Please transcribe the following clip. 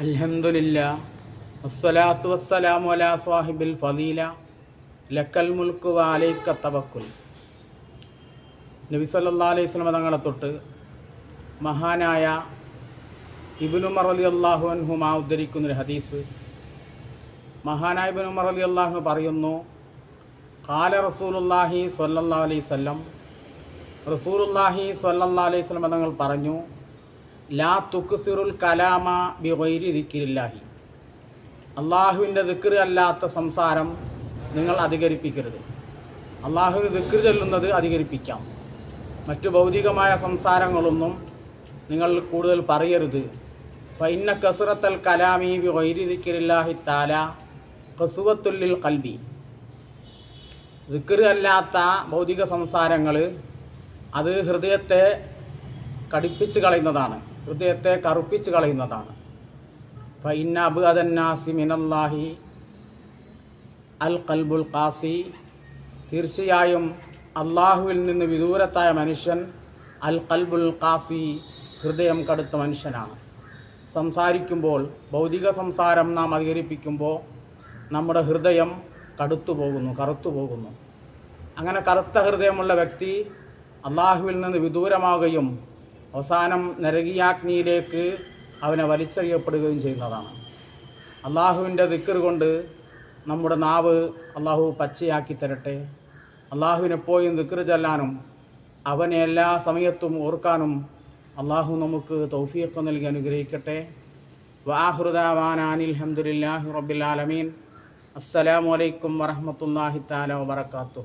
അൽഹംദുലില്ല വസ്സലാത്തു വസ്സലാമു അലാ സ്വാഹിബിൽ ഫദീല ലക്കൽ മുൽക്ക് വാലൈക്ക തവക്കുൽ. നബി സല്ലല്ലാഹു അലൈഹി വസല്ലം തങ്ങളെ തൊട്ട് മഹാനായ ഇബ്നു ഉമർ റളിയല്ലാഹു അൻഹുമാ ഉദ്ധരിക്കുന്നൊരു ഹദീസ്. മഹാനായ ഇബ്നു ഉമർ അള്ളാഹു പറയുന്നു കാല റസൂലുള്ളാഹി സല്ലാ അലൈഹി വസല്ലം. റസൂലുള്ളാഹി സ്വല്ലല്ലാഹു അലൈഹി വസല്ലം തങ്ങൾ പറഞ്ഞു ലാ തുക്സിറുൽ കലാമ ബി വൈരി ദിക്കിരില്ലാഹി അള്ളാഹുവിന്റെ ദിക്കർ അല്ലാത്ത സംസാരം നിങ്ങൾ അധികരിപ്പിക്കരുത്. അള്ളാഹുവിന് ദിക്കർ ചൊല്ലുന്നത് അധികരിപ്പിക്കാം. മറ്റു ഭൗതികമായ സംസാരങ്ങളൊന്നും നിങ്ങൾ കൂടുതൽ പറയരുത്. ഫൈന്ന കസുറത്തൽ കലാമി ബി വൈരി ദിക്കിരില്ലാഹി താല കസുവത്തുല്ലിൽ കൽബി ദിക്കർ അല്ലാത്ത ഭൗതിക സംസാരങ്ങൾ അത് ഹൃദയത്തെ കടിപ്പിച്ച് കളയുന്നതാണ്. ഹൃദയത്തെ കറുപ്പിച്ച് കളയുന്നതാണ്. ഫൈന്ന മിനല്ലാഹി അൽ കൽബുൽ ഖാസി. തീർച്ചയായും അള്ളാഹുവിൽ നിന്ന് വിദൂരത്തായ മനുഷ്യൻ അൽ കൽബുൽ ഖാഫി ഹൃദയം കടുത്ത മനുഷ്യനാണ്. സംസാരിക്കുമ്പോൾ ഭൗതിക സംസാരം നാം അധികരിപ്പിക്കുമ്പോൾ നമ്മുടെ ഹൃദയം കടുത്തു പോകുന്നു കറുത്തു പോകുന്നു. അങ്ങനെ കറുത്ത ഹൃദയമുള്ള വ്യക്തി അള്ളാഹുവിൽ നിന്ന് വിദൂരമാവുകയും അവസാനം നരകിയാഗ്നിയിലേക്ക് അവനെ വലിച്ചെറിയപ്പെടുകയും ചെയ്യുന്നതാണ്. അള്ളാഹുവിന്റെ ദിക്കർ കൊണ്ട് നമ്മുടെ നാവ് അള്ളാഹു പച്ചയാക്കി തരട്ടെ. അള്ളാഹുവിനെപ്പോഴും ദിക്കർ ചെല്ലാനും അവനെ എല്ലാ സമയത്തും ഓർക്കാനും അള്ളാഹു നമുക്ക് തൗഫീഖ് നൽകി അനുഗ്രഹിക്കട്ടെ. വാഹൃദാവാനാനിൽ അലഹമുല്ലാഹി റബ്ബിൽ ആലമീൻ. അസ്സലാമു അലൈക്കും വറഹമത്തല്ലാഹി താല വബർക്കാത്തു